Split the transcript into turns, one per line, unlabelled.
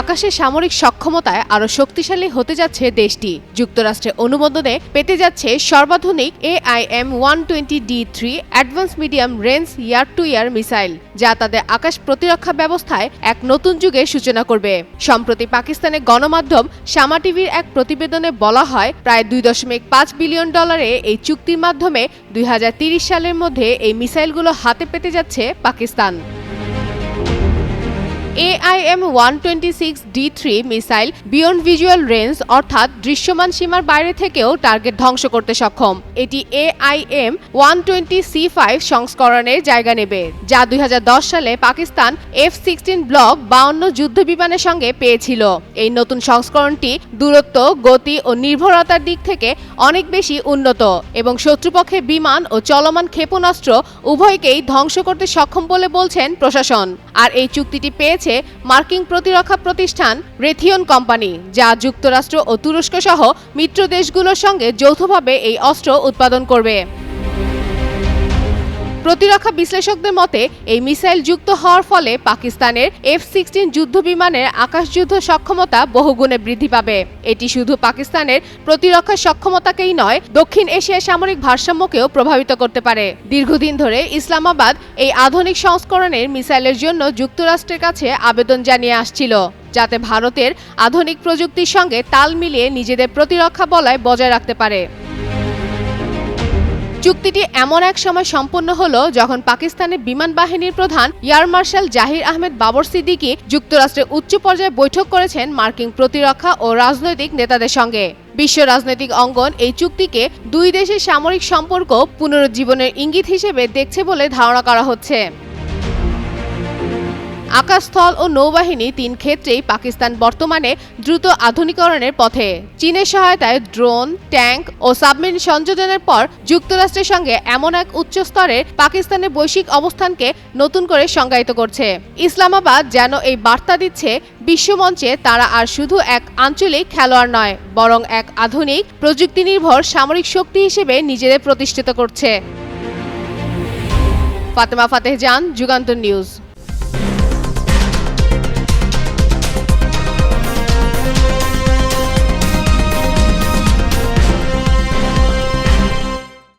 আকাশে সামরিক সক্ষমতায় আরও শক্তিশালী হতে যাচ্ছে দেশটি। যুক্তরাষ্ট্রের অনুমোদনে পেতে যাচ্ছে সর্বাধুনিক AIM one twenty D three advance medium range air to air missile, যা তাদের আকাশ প্রতিরক্ষা ব্যবস্থায় এক নতুন যুগের সূচনা করবে। সম্প্রতি পাকিস্তানের গণমাধ্যম শামা টিভির এক প্রতিবেদনে বলা হয়, প্রায় দুই দশমিক পাঁচ বিলিয়ন ডলারে এই চুক্তির মাধ্যমে দুই সালের মধ্যে এই মিসাইলগুলো হাতে পেতে যাচ্ছে Pakistan. AIM one twenty six D three missile beyond visual range অর্থাৎ দৃশ্যমান সীমার বাইরে থেকেও টার্গেট ধ্বংস করতে সক্ষম। এটি AIM one twenty C five সংস্করণের জায়গা নেবে, যা দুই হাজার দশ সালে পাকিস্তান এফ সিক্সটিন ব্লক বাউন্ন যুদ্ধ বিমানের সঙ্গে পেয়েছিল। এই নতুন সংস্করণটি দূরত্ব, গতি ও নির্ভরতার দিক থেকে অনেক বেশি উন্নত এবং শত্রুপক্ষের বিমান ও চলমান ক্ষেপণাস্ত্র উভয়কেই ধ্বংস করতে সক্ষম বলে বলছেন প্রশাসন। আর এই চুক্তিটি পেয়েছে মার্কিন প্রতিরক্ষা প্রতিষ্ঠান রেথিয়ন কোম্পানি, যা যুক্তরাষ্ট্র ও তুরস্ক সহ মিত্র দেশগুলোর সঙ্গে যৌথভাবে এই অস্ত্র উৎপাদন করবে। প্রতিরক্ষা বিশ্লেষকদের মতে, এই মিসাইল যুক্ত হওয়ার ফলে পাকিস্তানের এফ সিক্সটিন যুদ্ধ বিমানের আকাশযুদ্ধ সক্ষমতা বহুগুণে বৃদ্ধি পাবে। এটি শুধু পাকিস্তানের প্রতিরক্ষা সক্ষমতাকেই নয়, দক্ষিণ এশিয়ার সামরিক ভারসাম্যকেও প্রভাবিত করতে পারে। দীর্ঘদিন ধরে ইসলামাবাদ এই আধুনিক সংস্করণের মিসাইলের জন্য যুক্তরাষ্ট্রের কাছে আবেদন জানিয়ে আসছিল, যাতে ভারতের আধুনিক প্রযুক্তির সঙ্গে তাল মিলিয়ে নিজেদের প্রতিরক্ষা বলয় বজায় রাখতে পারে। চুক্তিটি এমন এক সময় সম্পন্ন হল যখন পাকিস্তানের বিমান বাহিনীর প্রধান এয়ার মার্শাল জাহির আহমেদ বাবর সিদ্দিকি যুক্তরাষ্ট্রের উচ্চ পর্যায়ে বৈঠক করেছেন মার্কিন প্রতিরক্ষা ও রাজনৈতিক নেতাদের সঙ্গে। বিশ্ব রাজনৈতিক অঙ্গন এই চুক্তিকে দুই দেশের সামরিক সম্পর্ক পুনরুজ্জীবনের ইঙ্গিত হিসেবে দেখছে বলে ধারণা করা হচ্ছে। আকাশস্থল ও নৌবাহিনী তিন ক্ষেত্রেই পাকিস্তান বর্তমানে দ্রুত আধুনিকরণের পথে। চীনের সহায়তায় ড্রোন, ট্যাঙ্ক ও সাবমেরিন সংযোজনের পর যুক্তরাষ্ট্রের সঙ্গে এমন এক উচ্চ স্তরের পাকিস্তানের বৈশ্বিক অবস্থানকে নতুন করে সংজ্ঞায়িত করছে। ইসলামাবাদ যেন এই বার্তা দিচ্ছে বিশ্বমঞ্চে তারা আর শুধু এক আঞ্চলিক খেলোয়াড় নয়, বরং এক আধুনিক প্রযুক্তি নির্ভর সামরিক শক্তি হিসেবে নিজেদের প্রতিষ্ঠিত করছে। ফাতেমা ফাতেহ জান, যুগান্তর নিউজ।